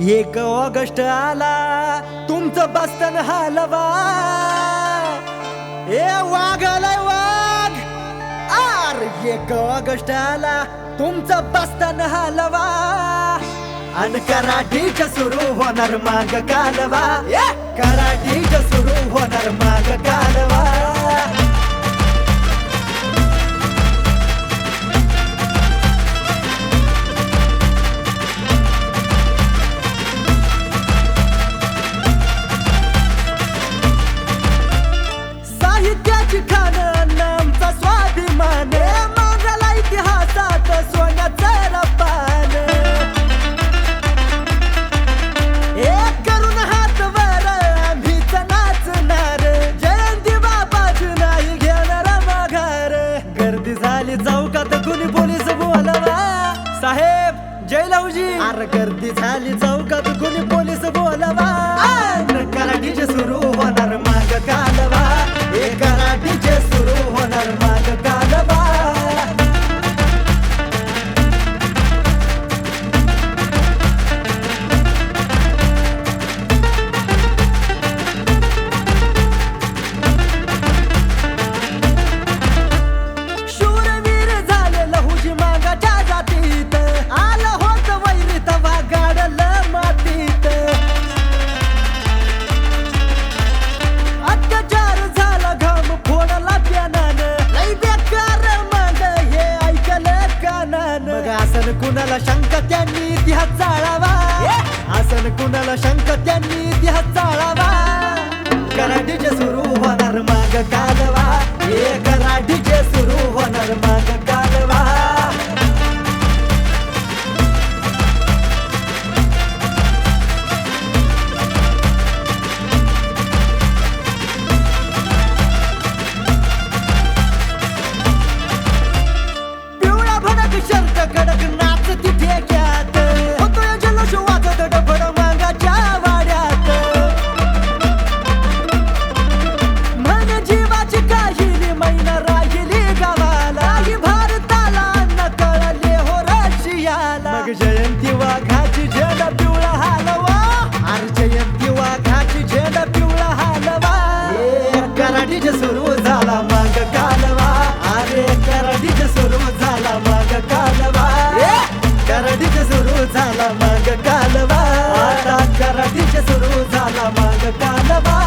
एक ऑगस्ट आला तुमचं बस्तन हलवा. ए वाघ वाघ! आर एक ऑगस्ट आला तुमचं बस्तन हलवा. अन कराठीच सुरू होणार माग कालवा. ए, कराठीच सुरू होणार माग कालवा. गर्दी झाली चौकात कुणी पोलीस बोलवा? साहेब जय लवजी अरे गर्दी झाली चौकात कुणी पोलीस बोलवा? कराठीचे सुरू. आसन कुणाला शंका त्यांनी इतिहास चाळावा आसन कुणाला शंका त्यांनी इतिहास चाळावा कराटीचे सुरू होणार माग कालवा. हे कराटीचे सुरू होणार माग जयंती वाघाची झेंडा पिवळा हालवा. अरे जयंती वाघाची झेंडा पिवळा हालवा. ए, कराठीचे सुरू झाला मग कालवा. अरे कराठीचे सुरू झाला मग कालवा. ए, कराठीचे सुरू झाला मग कालवा. आता कराठीचे सुरू झाला मग कालवा.